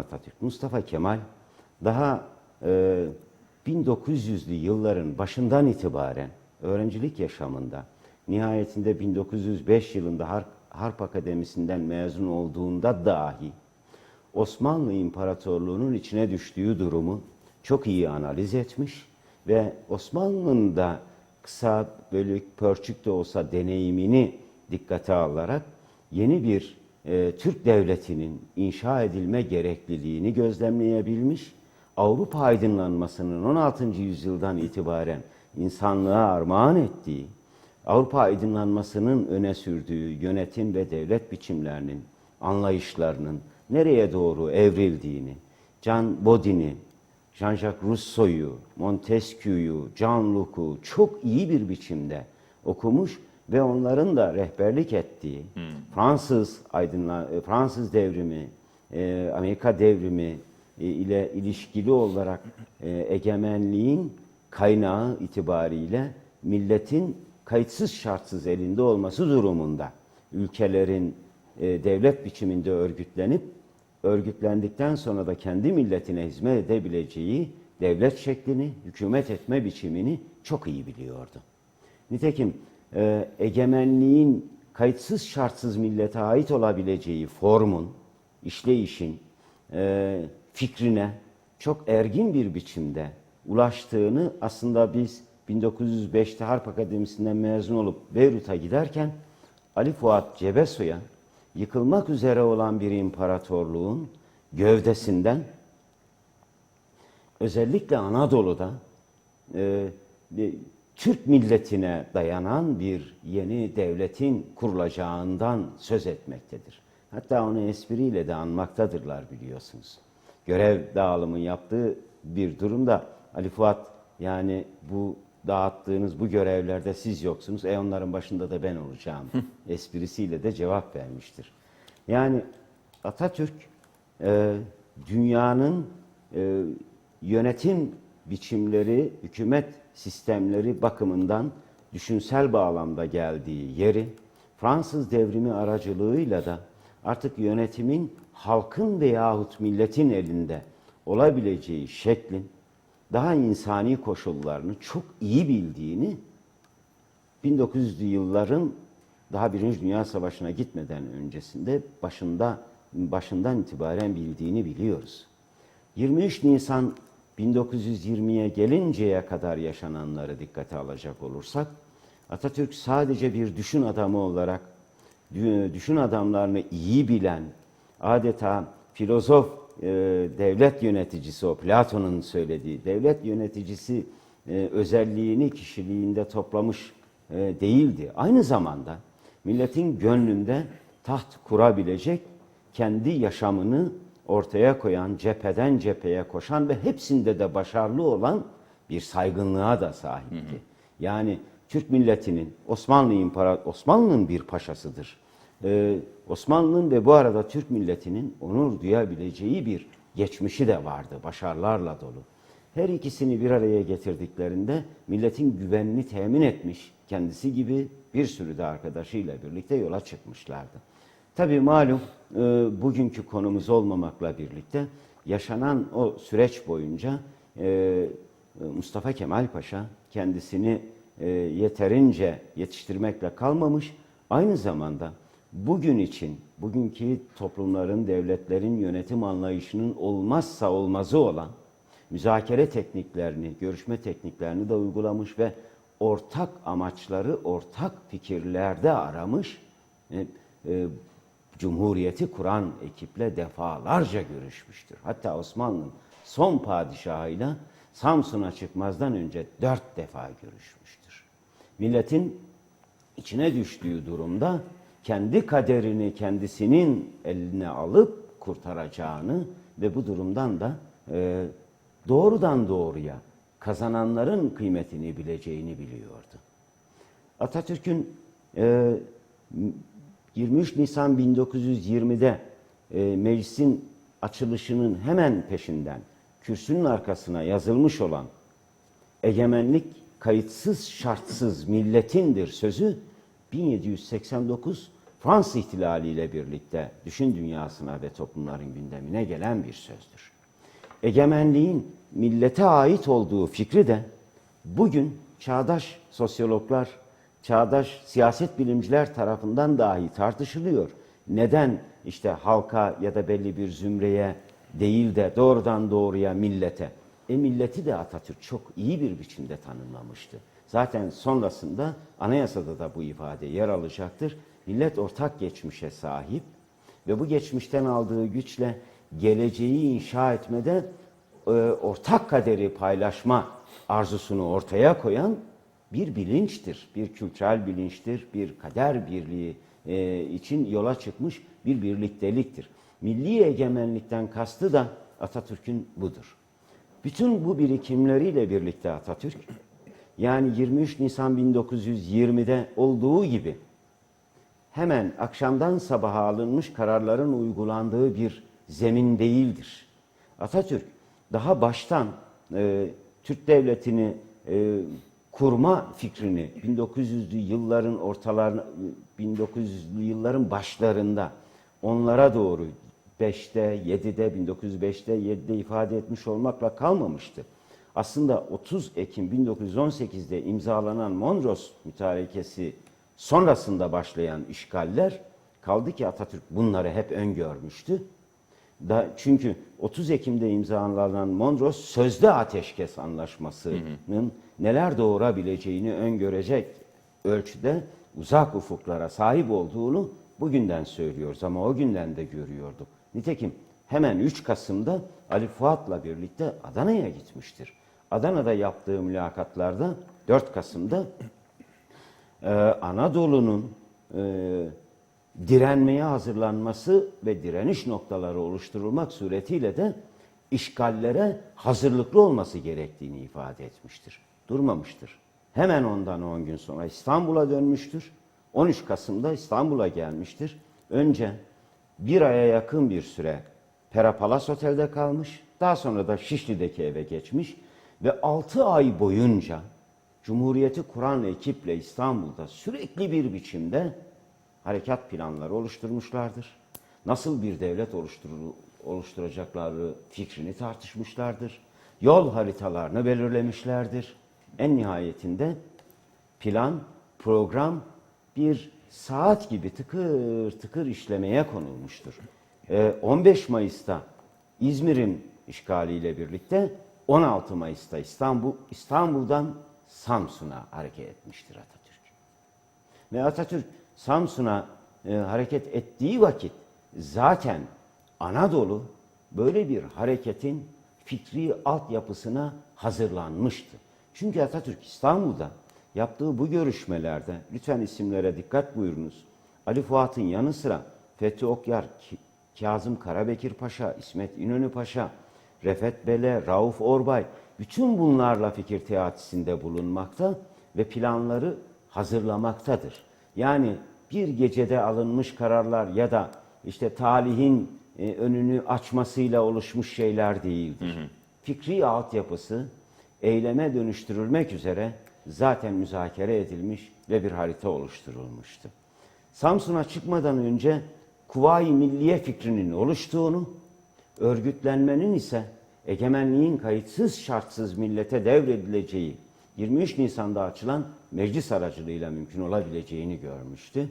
Atatürk. Mustafa Kemal daha e, 1900'lü yılların başından itibaren öğrencilik yaşamında nihayetinde 1905 yılında Harp, Harp Akademisi'nden mezun olduğunda dahi Osmanlı İmparatorluğu'nun içine düştüğü durumu çok iyi analiz etmiş ve Osmanlı'nın da kısa bölük pörçük de olsa deneyimini dikkate alarak yeni bir e, Türk devletinin inşa edilme gerekliliğini gözlemleyebilmiş. Avrupa aydınlanmasının 16. yüzyıldan itibaren insanlığa armağan ettiği, Avrupa aydınlanmasının öne sürdüğü yönetim ve devlet biçimlerinin, anlayışlarının nereye doğru evrildiğini, Can Bodin'i, Jean-Jacques Rousseau'yu, Montesquieu'yu, Jean Locke'u çok iyi bir biçimde okumuş ve onların da rehberlik ettiği Fransız aydınla e, Fransız devrimi, e, Amerika devrimi e, ile ilişkili olarak e, egemenliğin kaynağı itibariyle milletin kayıtsız şartsız elinde olması durumunda ülkelerin e, devlet biçiminde örgütlenip örgütlendikten sonra da kendi milletine hizmet edebileceği devlet şeklini, hükümet etme biçimini çok iyi biliyordu. Nitekim e, egemenliğin kayıtsız şartsız millete ait olabileceği formun, işleyişin e, fikrine çok ergin bir biçimde ulaştığını aslında biz 1905'te Harp Akademisi'nden mezun olup Beyrut'a giderken Ali Fuat Cebesoy'a yıkılmak üzere olan bir imparatorluğun gövdesinden özellikle Anadolu'da e, Türk milletine dayanan bir yeni devletin kurulacağından söz etmektedir. Hatta onu espriyle de anmaktadırlar biliyorsunuz. Görev dağılımı yaptığı bir durumda Ali Fuat yani bu dağıttığınız bu görevlerde siz yoksunuz. E onların başında da ben olacağım esprisiyle de cevap vermiştir. Yani Atatürk e, dünyanın e, yönetim biçimleri, hükümet sistemleri bakımından düşünsel bağlamda geldiği yeri Fransız devrimi aracılığıyla da artık yönetimin halkın veyahut milletin elinde olabileceği şeklin daha insani koşullarını çok iyi bildiğini 1900'lü yılların daha Birinci Dünya Savaşı'na gitmeden öncesinde başında başından itibaren bildiğini biliyoruz. 23 Nisan 1920'ye gelinceye kadar yaşananları dikkate alacak olursak Atatürk sadece bir düşün adamı olarak düşün adamlarını iyi bilen adeta filozof e, devlet yöneticisi o Platon'un söylediği devlet yöneticisi e, özelliğini kişiliğinde toplamış e, değildi. Aynı zamanda milletin gönlünde taht kurabilecek kendi yaşamını ortaya koyan, cepheden cepheye koşan ve hepsinde de başarılı olan bir saygınlığa da sahipti. Yani Türk milletinin Osmanlı İmparator Osmanlı'nın bir paşasıdır. Ee, Osmanlı'nın ve bu arada Türk milletinin onur duyabileceği bir geçmişi de vardı, başarılarla dolu. Her ikisini bir araya getirdiklerinde milletin güvenini temin etmiş, kendisi gibi bir sürü de arkadaşıyla birlikte yola çıkmışlardı. Tabii malum e, bugünkü konumuz olmamakla birlikte yaşanan o süreç boyunca e, Mustafa Kemal Paşa kendisini e, yeterince yetiştirmekle kalmamış, aynı zamanda bugün için, bugünkü toplumların, devletlerin yönetim anlayışının olmazsa olmazı olan müzakere tekniklerini, görüşme tekniklerini de uygulamış ve ortak amaçları ortak fikirlerde aramış. E, e, Cumhuriyeti kuran ekiple defalarca görüşmüştür. Hatta Osmanlı'nın son padişahıyla Samsun'a çıkmazdan önce dört defa görüşmüştür. Milletin içine düştüğü durumda kendi kaderini kendisinin eline alıp kurtaracağını ve bu durumdan da e, doğrudan doğruya kazananların kıymetini bileceğini biliyordu. Atatürk'ün e, 23 Nisan 1920'de e, meclisin açılışının hemen peşinden kürsünün arkasına yazılmış olan egemenlik kayıtsız şartsız milletindir sözü 1789 Fransız ihtilaliyle birlikte düşün dünyasına ve toplumların gündemine gelen bir sözdür. Egemenliğin millete ait olduğu fikri de bugün çağdaş sosyologlar, çağdaş siyaset bilimciler tarafından dahi tartışılıyor. Neden işte halka ya da belli bir zümreye değil de doğrudan doğruya millete? E milleti de Atatürk çok iyi bir biçimde tanımlamıştı. Zaten sonrasında anayasada da bu ifade yer alacaktır. Millet ortak geçmişe sahip ve bu geçmişten aldığı güçle geleceği inşa etmede e, ortak kaderi paylaşma arzusunu ortaya koyan bir bilinçtir, bir kültürel bilinçtir, bir kader birliği e, için yola çıkmış bir birlikteliktir. Milli egemenlikten kastı da Atatürk'ün budur. Bütün bu birikimleriyle birlikte Atatürk, yani 23 Nisan 1920'de olduğu gibi hemen akşamdan sabaha alınmış kararların uygulandığı bir zemin değildir. Atatürk daha baştan e, Türk devletini e, kurma fikrini 1900'lü yılların ortalarına 1900'lü yılların başlarında onlara doğru 5'te, 7'de, 1905'te, 7'de ifade etmiş olmakla kalmamıştı. Aslında 30 Ekim 1918'de imzalanan Mondros mütarekesi sonrasında başlayan işgaller kaldı ki Atatürk bunları hep öngörmüştü. Da, çünkü 30 Ekim'de imzalanan Mondros sözde ateşkes anlaşmasının neler doğurabileceğini öngörecek ölçüde uzak ufuklara sahip olduğunu bugünden söylüyoruz ama o günden de görüyorduk. Nitekim hemen 3 Kasım'da Ali Fuat'la birlikte Adana'ya gitmiştir. Adana'da yaptığı mülakatlarda 4 Kasım'da e, Anadolu'nun e, direnmeye hazırlanması ve direniş noktaları oluşturulmak suretiyle de işgallere hazırlıklı olması gerektiğini ifade etmiştir. Durmamıştır. Hemen ondan 10 gün sonra İstanbul'a dönmüştür. 13 Kasım'da İstanbul'a gelmiştir. Önce bir aya yakın bir süre Pera Palace Otel'de kalmış. Daha sonra da Şişli'deki eve geçmiş. Ve 6 ay boyunca Cumhuriyeti kuran ekiple İstanbul'da sürekli bir biçimde harekat planları oluşturmuşlardır. Nasıl bir devlet oluşturacakları fikrini tartışmışlardır. Yol haritalarını belirlemişlerdir. En nihayetinde plan, program bir saat gibi tıkır tıkır işlemeye konulmuştur. Ee, 15 Mayıs'ta İzmir'in işgaliyle birlikte 16 Mayıs'ta İstanbul İstanbul'dan Samsun'a hareket etmiştir Atatürk. Ve Atatürk Samsun'a e, hareket ettiği vakit zaten Anadolu böyle bir hareketin fikri altyapısına hazırlanmıştı. Çünkü Atatürk İstanbul'da yaptığı bu görüşmelerde lütfen isimlere dikkat buyurunuz. Ali Fuat'ın yanı sıra Fethi Okyar, Kazım Karabekir Paşa, İsmet İnönü Paşa, Refet Bele, Rauf Orbay bütün bunlarla fikir teatisinde bulunmakta ve planları hazırlamaktadır. Yani bir gecede alınmış kararlar ya da işte talihin e, önünü açmasıyla oluşmuş şeyler değildir. Fikri altyapısı eyleme dönüştürülmek üzere zaten müzakere edilmiş ve bir harita oluşturulmuştu. Samsun'a çıkmadan önce Kuvayi Milliye fikrinin oluştuğunu, örgütlenmenin ise egemenliğin kayıtsız şartsız millete devredileceği 23 Nisan'da açılan meclis aracılığıyla mümkün olabileceğini görmüştü.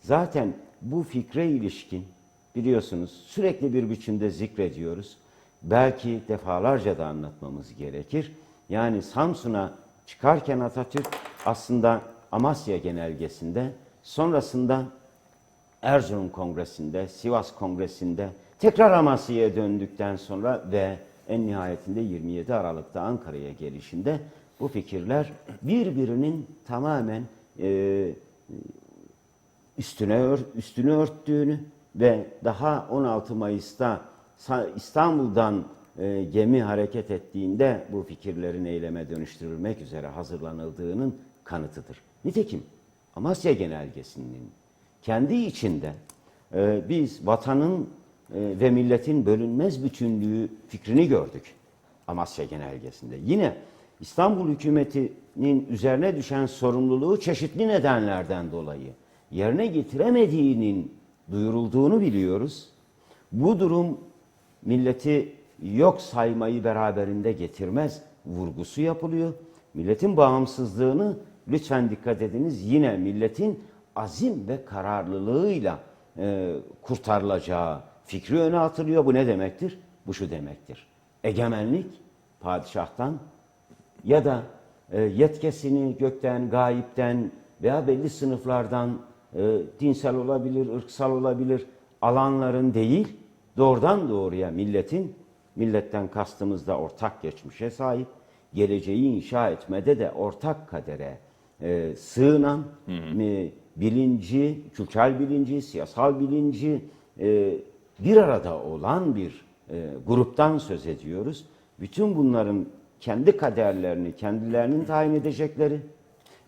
Zaten bu fikre ilişkin biliyorsunuz sürekli bir biçimde zikrediyoruz. Belki defalarca da anlatmamız gerekir. Yani Samsun'a çıkarken Atatürk aslında Amasya genelgesinde sonrasında Erzurum Kongresi'nde, Sivas Kongresi'nde tekrar Amasya'ya döndükten sonra ve en nihayetinde 27 Aralık'ta Ankara'ya gelişinde bu fikirler birbirinin tamamen e, üstüne ör- üstünü örttüğünü ve daha 16 Mayıs'ta İstanbul'dan e, gemi hareket ettiğinde bu fikirlerin eyleme dönüştürülmek üzere hazırlanıldığının kanıtıdır. Nitekim Amasya Genelgesi'nin kendi içinde e, biz vatanın e, ve milletin bölünmez bütünlüğü fikrini gördük Amasya Genelgesi'nde. Yine İstanbul hükümetinin üzerine düşen sorumluluğu çeşitli nedenlerden dolayı yerine getiremediğinin duyurulduğunu biliyoruz. Bu durum milleti yok saymayı beraberinde getirmez vurgusu yapılıyor. Milletin bağımsızlığını lütfen dikkat ediniz yine milletin azim ve kararlılığıyla e, kurtarılacağı fikri öne atılıyor. Bu ne demektir? Bu şu demektir. Egemenlik padişahtan ya da e, yetkisini gökten, gayipten veya belli sınıflardan e, dinsel olabilir, ırksal olabilir alanların değil, doğrudan doğruya milletin, milletten kastımız da ortak geçmişe sahip, geleceği inşa etmede de ortak kadere e, sığınan e, bilinci, kültürel bilinci, siyasal bilinci e, bir arada olan bir e, gruptan söz ediyoruz. Bütün bunların kendi kaderlerini kendilerinin tayin edecekleri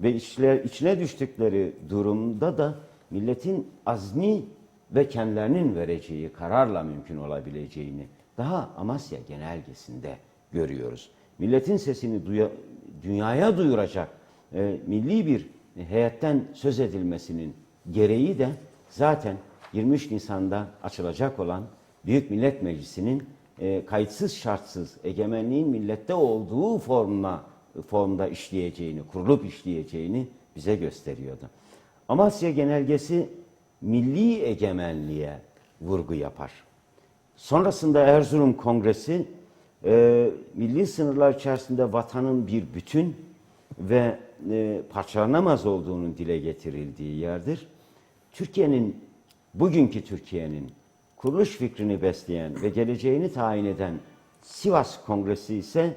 ve içler, içine düştükleri durumda da milletin azmi ve kendilerinin vereceği kararla mümkün olabileceğini daha Amasya genelgesinde görüyoruz. Milletin sesini duya, dünyaya duyuracak e, milli bir heyetten söz edilmesinin gereği de zaten 23 Nisan'da açılacak olan Büyük Millet Meclisi'nin e, kayıtsız şartsız egemenliğin millette olduğu formla formda işleyeceğini, kurulup işleyeceğini bize gösteriyordu. Amasya Genelgesi milli egemenliğe vurgu yapar. Sonrasında Erzurum Kongresi e, milli sınırlar içerisinde vatanın bir bütün ve e, parçalanamaz olduğunun dile getirildiği yerdir. Türkiye'nin, bugünkü Türkiye'nin kuruluş fikrini besleyen ve geleceğini tayin eden Sivas Kongresi ise